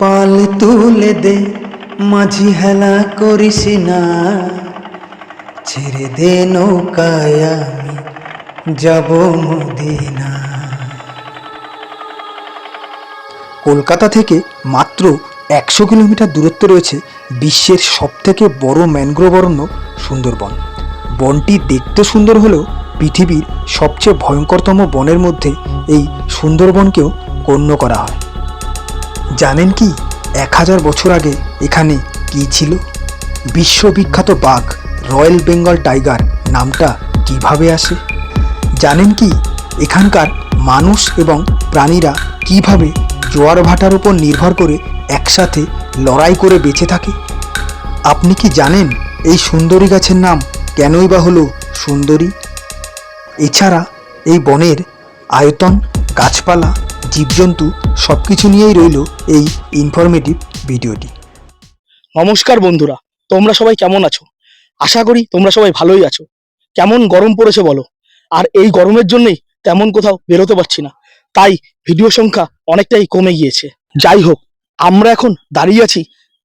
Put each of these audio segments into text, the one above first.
পাল তুলে দে, মাঝি হেলা করিস না। ছেড়ে দে নৌকায় আমি যাব মদিনা। কলকাতা থেকে মাত্র একশো কিলোমিটার দূরত্বে রয়েছে বিশ্বের সবথেকে বড় ম্যানগ্রোভ অরণ্য সুন্দরবন। বনটি দেখতে সুন্দর হলেও পৃথিবীর সবচেয়ে ভয়ঙ্করতম বনের মধ্যে এই সুন্দরবনকেও গণ্য করা হয়। জানেন কি, এক হাজার বছর আগে এখানে কি ছিল? বিশ্ববিখ্যাত বাঘ, রয়্যাল বেঙ্গল টাইগার নামটা কীভাবে আসে? জানেন কি, এখানকার মানুষ এবং প্রাণীরা কীভাবে জোয়ার ভাটার উপর নির্ভর করে একসাথে লড়াই করে বেঁচে থাকে? আপনি কি জানেন এই সুন্দরী গাছের নাম কেনই বা হলো সুন্দরী? এছাড়া এই বনের আয়তন, গাছপালা জীবজন্তু সব কিছু নিয়েই রইল এই ইনফরমেটিভ ভিডিওটি। নমস্কার বন্ধুরা, তোমরা সবাই কেমন আছো? আশা করি তোমরা সবাই ভালোই আছো। কেমন গরম পড়েছে বলো? আর এই গরমের জন্যই তেমন কোথাও বেরোতে পারছি না। তাই ভিডিও সংখ্যা অনেকটাই কমে গিয়েছে। যাই হোক, আমরা এখন দাঁড়িয়ে আছি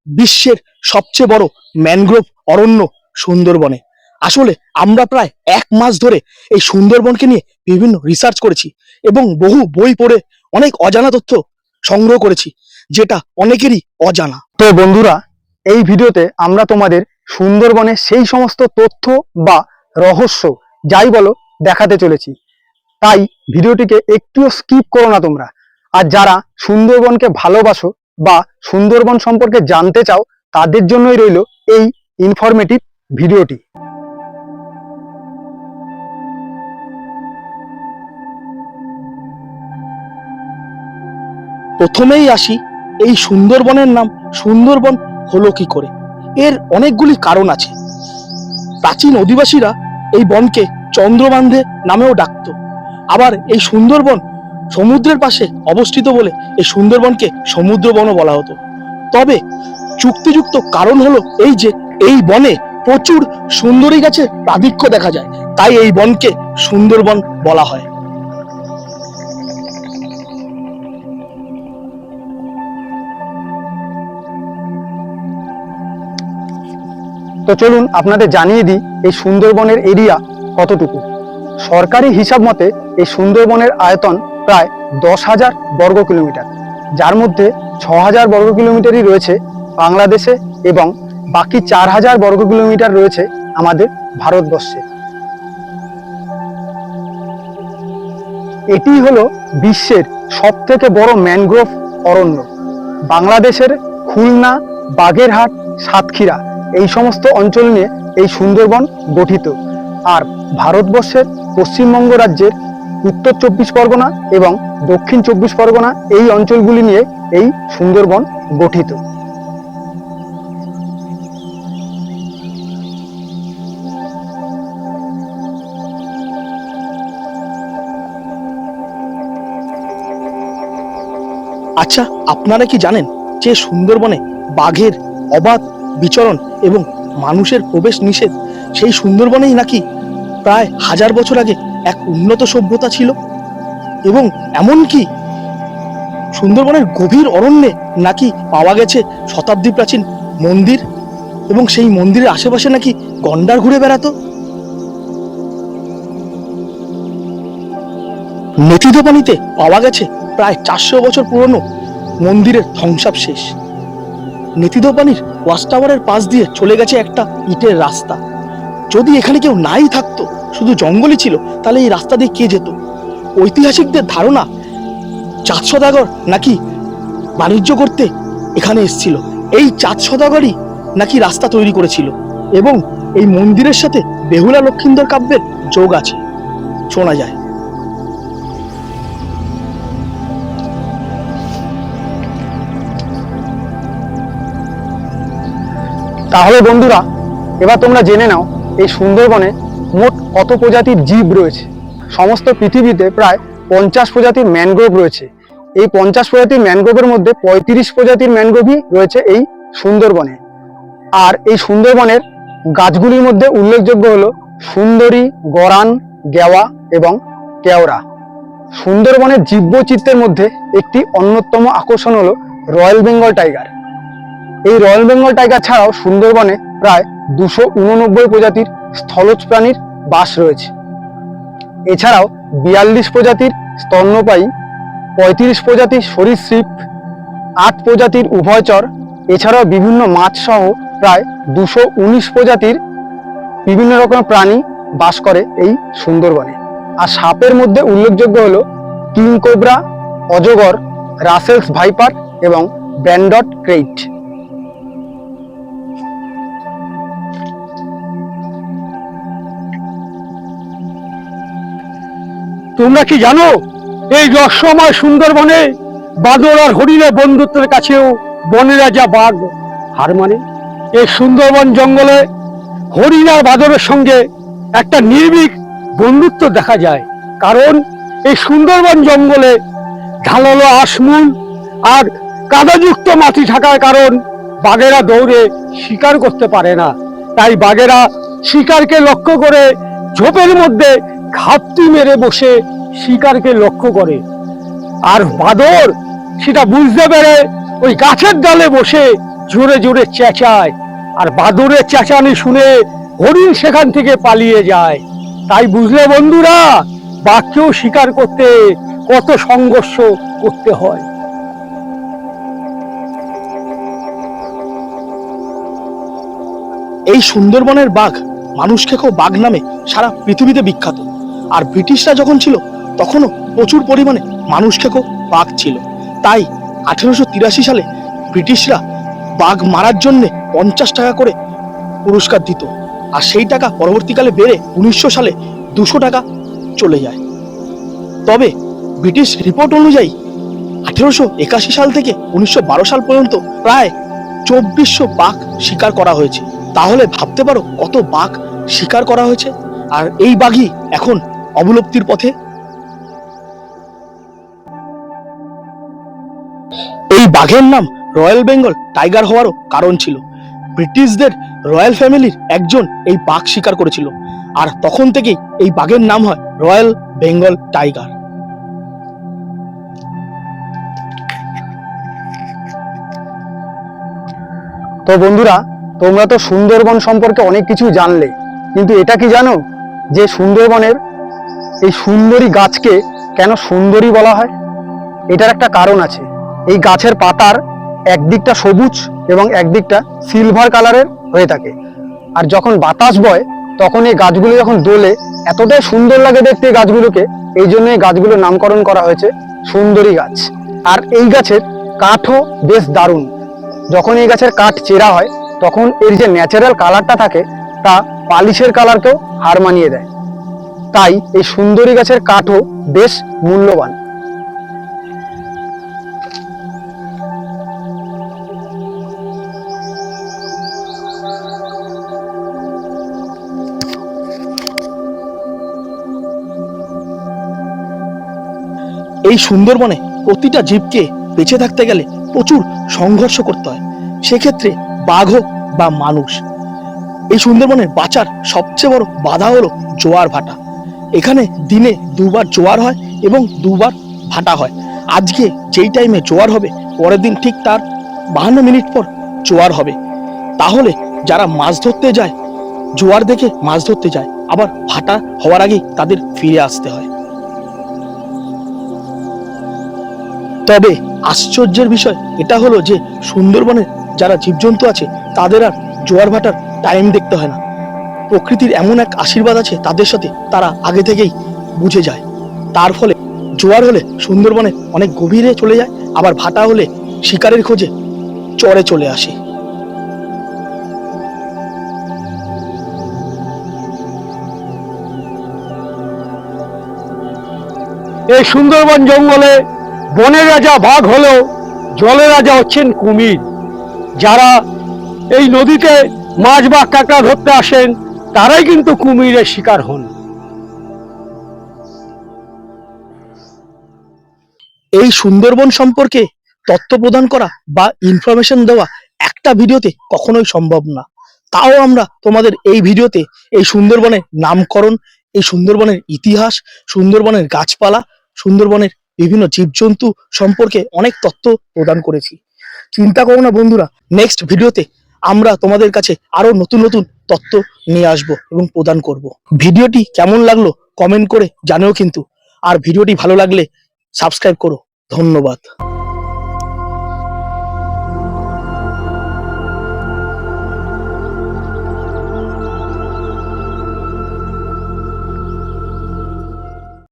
বিশ্বের সবচেয়ে বড় ম্যানগ্রোভ অরণ্য সুন্দরবনে। আসলে আমরা প্রায় এক মাস ধরে এই সুন্দরবনকে নিয়ে বিভিন্ন রিসার্চ করেছি এবং বহু বই পড়ে অনেক অজানা তথ্য সংগ্রহ করেছি, যেটা অনেকেরই অজানা। তো বন্ধুরা, এই ভিডিওতে আমরা তোমাদের সুন্দরবনের সেই সমস্ত তথ্য বা রহস্য, যাই বলো, দেখাতে চলেছি। তাই ভিডিওটিকে একটুও স্কিপ করো না তোমরা। আর যারা সুন্দরবনকে ভালোবাসো বা সুন্দরবন সম্পর্কে জানতে চাও, তাদের জন্যই রইল এই ইনফরমেটিভ ভিডিওটি। প্রথমেই আসি, এই সুন্দরবনের নাম। সুন্দরবন হলো কি করে? এর অনেকগুলি কারণ আছে। প্রাচীন অধিবাসীরা এই বনকে চন্দ্রবান্ধে নামেও ডাকত। আবার এই সুন্দরবন সমুদ্রের পাশে অবস্থিত বলে এই সুন্দরবনকে সমুদ্রবনও বলা হতো। তবে চুক্তিযুক্ত কারণ হলো এই যে, এই বনে প্রচুর সুন্দরী গাছের প্রাধিক্য দেখা যায়। তাই এই বনকে সুন্দরবন বলা হয়। তো চলুন আপনাদের জানিয়ে দিই এই সুন্দরবনের এরিয়া কতটুকু। সরকারি হিসাব মতে এই সুন্দরবনের আয়তন প্রায় দশ হাজার বর্গ কিলোমিটার। যার মধ্যে ছ হাজার বর্গ কিলোমিটারই রয়েছে বাংলাদেশে এবং বাকি চার হাজার বর্গ কিলোমিটার রয়েছে আমাদের ভারতবর্ষে। এটি হলো বিশ্বের সব থেকে বড় ম্যানগ্রোভ অরণ্য। বাংলাদেশের খুলনা, বাগেরহাট, সাতক্ষীরা এই সমস্ত অঞ্চল নিয়ে এই সুন্দরবন গঠিত। আর ভারতবর্ষের পশ্চিমবঙ্গ রাজ্যের উত্তর চব্বিশ পরগনা এবং দক্ষিণ চব্বিশ পরগনা এই অঞ্চলগুলি নিয়ে এই সুন্দরবন গঠিত। আচ্ছা আপনারা কি জানেন যে সুন্দরবনে বাঘের অবাধ বিচরণ এবং মানুষের প্রবেশ নিষেধ, সেই সুন্দরবনেই নাকি প্রায় হাজার বছর আগে এক উন্নত সভ্যতা ছিল? এবং এমনকি সুন্দরবনের গভীর অরণ্যে নাকি পাওয়া গেছে শতাব্দী প্রাচীন মন্দির এবং সেই মন্দিরের আশেপাশে নাকি গন্ডার ঘুরে বেড়াতো? নেতিদোপানিতে পাওয়া গেছে প্রায় চারশো বছর পুরনো মন্দিরের ধ্বংসাবশেষ। নেতিদোপানির ওয়াচ টাওয়ারের পাশ দিয়ে চলে গেছে একটা ইটের রাস্তা। যদি এখানে কেউ নাই থাকতো, শুধু জঙ্গলই ছিল, তাহলে এই রাস্তা দিয়ে কে যেত? ঐতিহাসিকদের ধারণা চাঁদ সদাগর নাকি বাণিজ্য করতে এখানে এসেছিল। এই চাঁদ সদাগরই নাকি রাস্তা তৈরি করেছিল। এবং এই মন্দিরের সাথে বেহুলা লক্ষিন্দর কাব্যের যোগ আছে। শোনা যায়। তাহলে বন্ধুরা, এবার তোমরা জেনে নাও এই সুন্দরবনে মোট কত প্রজাতির জীব রয়েছে। সমস্ত পৃথিবীতে প্রায় পঞ্চাশ প্রজাতির ম্যানগ্রোভ রয়েছে। এই পঞ্চাশ প্রজাতির ম্যানগ্রোভের মধ্যে পঁয়ত্রিশ প্রজাতির ম্যানগ্রোভই রয়েছে এই সুন্দরবনে। আর এই সুন্দরবনের গাছগুলির মধ্যে উল্লেখযোগ্য হলো সুন্দরী, গরান, গেওয়া এবং কেওড়া। সুন্দরবনের জীববৈচিত্র্যের মধ্যে একটি অন্যতম আকর্ষণ হলো রয়্যাল বেঙ্গল টাইগার। এই রয়্যাল বেঙ্গল টাইগার ছাড়াও সুন্দরবনে প্রায় দুশো উননব্বই প্রজাতির স্থলজ প্রাণীর বাস রয়েছে। এছাড়াও বিয়াল্লিশ প্রজাতির স্তন্যপায়ী, পঁয়ত্রিশ প্রজাতির সরীসৃপ, আট প্রজাতির উভয়চর, এছাড়াও বিভিন্ন মাছ সহ প্রায় দুশো উনিশ প্রজাতির বিভিন্ন রকম প্রাণী বাস করে এই সুন্দরবনে। আর সাপের মধ্যে উল্লেখযোগ্য হল কিং কোবরা অজগর, রাসেলস ভাইপার এবং ব্যান্ডট ক্রেইট। তোমরা কি জানো? এই রহস্যময় সুন্দরবনে বাদর আর হরিণের বন্ধুত্বের কাছেও বনের রাজা বাঘ। হার মানে এই সুন্দরবন জঙ্গলে হরিণ আর বাদরের সঙ্গে একটা নির্ভীক বন্ধুত্ব দেখা যায়। কারণ, এই সুন্দরবন জঙ্গলে ঢালালো আসমুল আর কাদাযুক্ত মাটি থাকার কারণ বাঘেরা দৌড়ে শিকার করতে পারে না। তাই বাঘেরা শিকারকে লক্ষ্য করে ঝোপের মধ্যে ঘাপটি মেরে বসে শিকারকে লক্ষ্য করে। আর বাদর সেটা বুঝতে পেরে ওই গাছের ডালে বসে জোরে জোরে চেঁচায়। আর বাদরের চেঁচানি শুনে হরিণ সেখান থেকে পালিয়ে যায়। তাই বুঝলে বন্ধুরা, বাঘকেও শিকার করতে কত সংঘর্ষ করতে হয়। এই সুন্দরবনের বাঘ মানুষ খেকেও বাঘ নামে সারা পৃথিবীতে বিখ্যাত। আর ব্রিটিশরা যখন ছিল, তখনও প্রচুর পরিমাণে মানুষ খেকেও বাঘ ছিল। তাই আঠেরোশো তিরাশি সালে ব্রিটিশরা বাঘ মারার জন্যে পঞ্চাশ টাকা করে পুরস্কার দিত আর সেই টাকা পরবর্তীকালে বেড়ে উনিশশো সালে দুশো টাকা চলে যায়। তবে ব্রিটিশ রিপোর্ট অনুযায়ী আঠেরোশো একাশি সাল থেকে উনিশশো বারো সাল পর্যন্ত প্রায় চব্বিশশো বাঘ শিকার করা হয়েছে। তাহলে ভাবতে পারো কত বাঘ শিকার করা হয়েছে? আর এই বাঘই এখন অবলুপ্তির পথে? এই বাঘের নাম রয়্যাল বেঙ্গল টাইগার হওয়ারও কারণ ছিল। ব্রিটিশদের রয়্যাল ফ্যামিলির একজন এই বাঘ শিকার করেছিল। আর তখন থেকেই এই বাঘের নাম হয় রয়্যাল বেঙ্গল টাইগার। তো বন্ধুরা, তোমরা তো সুন্দরবন সম্পর্কে অনেক কিছু জানলে। কিন্তু এটা কি জানো? যে সুন্দরবনের এই সুন্দরী গাছকে কেন সুন্দরী বলা হয়? এটার একটা কারণ আছে। এই গাছের পাতার একদিকটা সবুজ এবং একদিকটা সিলভার কালারের হয়ে থাকে। আর যখন বাতাস বয়, তখন এই গাছগুলো যখন দোলে, এতটাই সুন্দর লাগে দেখতে এই গাছগুলোকে, এই জন্য এই গাছগুলোর নামকরণ করা হয়েছে সুন্দরী গাছ। আর এই গাছের কাঠও বেশ দারুণ। যখন এই গাছের কাঠ চেরা হয়, তখন এর যে ন্যাচারাল কালারটা থাকে, তা পালিশের কালারকেও হার মানিয়ে দেয়। তাই এই সুন্দরী গাছের কাঠও বেশ মূল্যবান। এই সুন্দরবনে প্রতিটা জীবকে বেঁচে থাকতে গেলে প্রচুর সংঘর্ষ করতে হয়। সেক্ষেত্রে বাঘ বা মানুষ। এই সুন্দরবনের বাঁচার সবচেয়ে বড় বাধা হলো জোয়ার ভাটা। এখানে দিনে দুবার জোয়ার হয় এবং দুবার ভাটা হয়। আজকে যেই টাইমে জোয়ার হবে, পরের দিন ঠিক তার বাহান্ন মিনিট পর জোয়ার হবে। তাহলে যারা মাছ ধরতে যায়, জোয়ার দেখে মাছ ধরতে যায়, আবার ভাটা হওয়ার আগেই তাদের ফিরে আসতে হয়। তবে আশ্চর্যের বিষয় এটা হলো যে সুন্দরবনের যারা জীবজন্তু আছে, তাদের আর জোয়ার ভাটার টাইম দেখতে হয় না। প্রকৃতির এমন এক আশীর্বাদ আছে তাদের সাথে তারা আগে থেকেই বুঝে যায়। তার ফলে জোয়ার হলে সুন্দরবনে অনেক গভীরে চলে যায়, আবার ভাটা হলে শিকারের খোঁজে চরে চলে আসে। এই সুন্দরবন জঙ্গলে বনের রাজা বাঘ হলেও জলের রাজা হচ্ছেন কুমির। যারা এই নদীতে মাছ বা কাঁকড়া ধরতে আসেন তারাই কিন্তু কুমিরের শিকার হন। এই সুন্দরবন সম্পর্কে তথ্য প্রদান করা বা ইনফরমেশন দেওয়া একটা ভিডিওতে কখনোই সম্ভব না। তাও আমরা তোমাদের এই ভিডিওতে এই সুন্দরবনের নামকরণ, এই সুন্দরবনের ইতিহাস, সুন্দরবনের গাছপালা, সুন্দরবনের বিভিন্ন জীবজন্তু সম্পর্কে অনেক তথ্য প্রদান করেছি। চিন্তা করো না বন্ধুরা নেক্সট ভিডিওতে আমরা তোমাদের কাছে আরও নতুন নতুন তথ্য নিয়ে আসব এবং প্রদান করব। ভিডিওটি কেমন লাগল কমেন্ট করে জানেও কিন্তু। আর ভিডিওটি ভালো লাগলে সাবস্ক্রাইব করো। ধন্যবাদ।